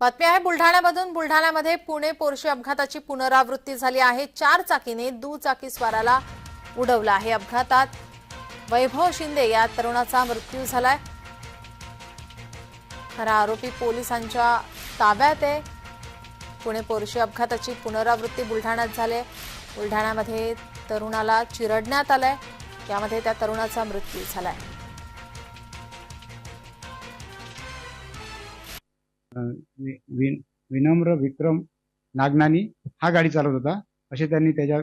बातमी आहे बुलढाण्यामधून बुलढाण्यामध्ये पुणे पोर्शे अपघाताची पुनरावृत्ती झाली आहे. चार चाकीने दुचाकी स्वाराला उडवलं आहे अपघातात. वैभव शिंदे या तरुणाचा मृत्यू झालाय. खरा आरोपी पोलिसांच्या ताब्यात आहे. पुणे पोर्शे अपघाताची पुनरावृत्ती बुलढाण्यात झाले. बुलढाण्यामध्ये तरुणाला चिरडण्यात आलंय. यामध्ये त्या तरुणाचा मृत्यू झालाय. वि- विनम्र विक्रम नागनानी हा गाडी चालवत होता. असे त्यांनी त्याच्या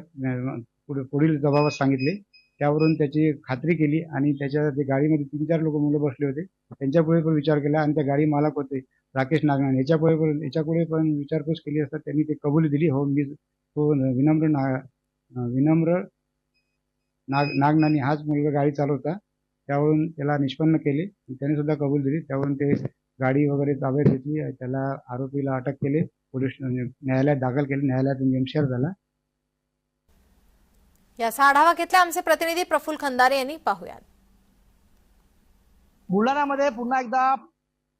पुढील जबाबात सांगितले. त्यावरून त्याची खात्री केली आणि त्याच्या जे गाडीमध्ये तीन चार लोक मुलं बसले होते त्यांच्यापुढे पण विचार केला आणि त्या गाडी मालक होते राकेश नागनानी. याच्यापुढे पण याच्यापुढे पण विचारपूस केली असता त्यांनी ते कबुली दिली. हो मी तो विनम्र ना विनम्र नाग नागनानी हाच मुलगा गाडी चालवता. त्यावरून त्याला निष्पन्न केले. त्याने सुद्धा कबूल दिली. त्यावरून ते गाडी वगैरे ताब्यात घेतली. त्याला आरोपीला अटक केली. पोलीस न्यायालयात दाखल केले. न्यायालयातून एमशेर झाला. याचा आढावा घेतला आमचे प्रतिनिधी प्रफुल्ल खंदारे यांनी. पाहूयात. बुलढाण्यामध्ये पुन्हा एकदा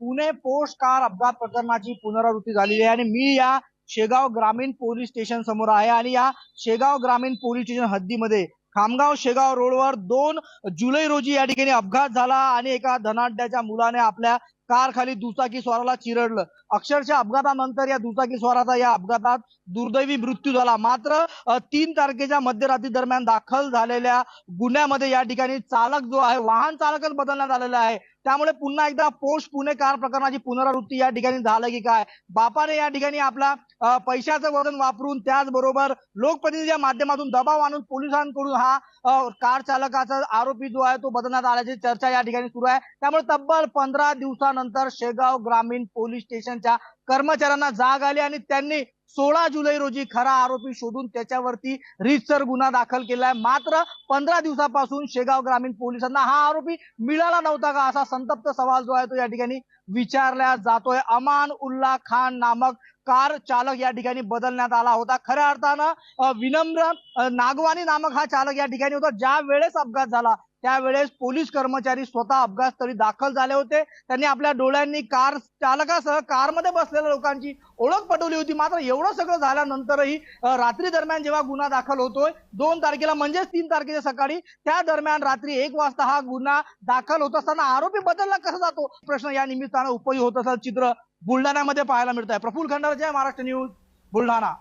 पुणे पोस्ट कार अपघात प्रकरणाची पुनरावृत्ती झालेली आहे आणि मी या शेगाव ग्रामीण पोलीस स्टेशन समोर आहे आणि या शेगाव ग्रामीण पोलीस स्टेशन हद्दीमध्ये खामगाव शेगाव रोडवर दोन जुलै रोजी या ठिकाणी अपघात झाला आणि एका धनाढ्याच्या मुलाने आपल्या कार खाली दुचाकी स्वाराला चिरडलं. अक्षरशः अपघातानंतर या दुचाकी स्वाराचा या अपघातात दुर्दैवी मृत्यू झाला. मात्र तीन तारखेच्या मध्यरात्री दरम्यान दाखल झालेल्या गुन्ह्यामध्ये या ठिकाणी चालक जो आहे वाहन चालकच बदलण्यात आलेला आहे. त्यामुळे पुन्हा एकदा पोस्ट पुणे कार प्रकरणाची पुनरावृत्ती या ठिकाणी झालं की काय? बापाने या ठिकाणी आपला पैशाचं वजन वापरून त्याचबरोबर लोकप्रतिनिधीच्या माध्यमातून दबाव आणून पोलिसांकडून हा कार चालकाचा आरोपी जो आहे तो बदलण्यात आल्याची चर्चा या ठिकाणी सुरू आहे. त्यामुळे तब्बल पंधरा दिवसानंतर शेगाव ग्रामीण पोलीस स्टेशनच्या कर्मचाऱ्यांना जाग आली आणि त्यांनी सोळा जुलै रोजी खरा आरोपी शोधून त्याच्यावरती रीतसर गुन्हा दाखल केलाय. मात्र पंधरा दिवसापासून शेगाव ग्रामीण पोलिसांना हा आरोपी मिळाला नव्हता का असा संतप्त सवाल जो आहे तो या ठिकाणी विचारला जातोय. अमान उल्ला खान नामक कार चालक या ठिकाणी बदलण्यात आला होता. खऱ्या अर्थानं विनम्र नागवानी नामक हा चालक या ठिकाणी होता. ज्या वेळेस अपघात झाला त्यावेळेस पोलीस कर्मचारी स्वतः अपघातस्थळी दाखल झाले होते. त्यांनी आपल्या डोळ्यांनी कार चालकासह कारमध्ये बसलेल्या लोकांची ओळख पटवली होती. मात्र एवढं सगळं झाल्यानंतरही रात्री दरम्यान जेव्हा गुन्हा दाखल होतोय दोन तारखेला म्हणजेच तीन तारखेच्या सकाळी त्या दरम्यान रात्री एक वाजता हा गुन्हा दाखल होत असताना आरोपी बदलला कसा जातो? प्रश्न या निमित्तानं उपयोग होत असं चित्र बुलढाण्यामध्ये पाहायला मिळत आहे प्रफुल खंडार जय महाराष्ट्र न्यूज बुलढाणा.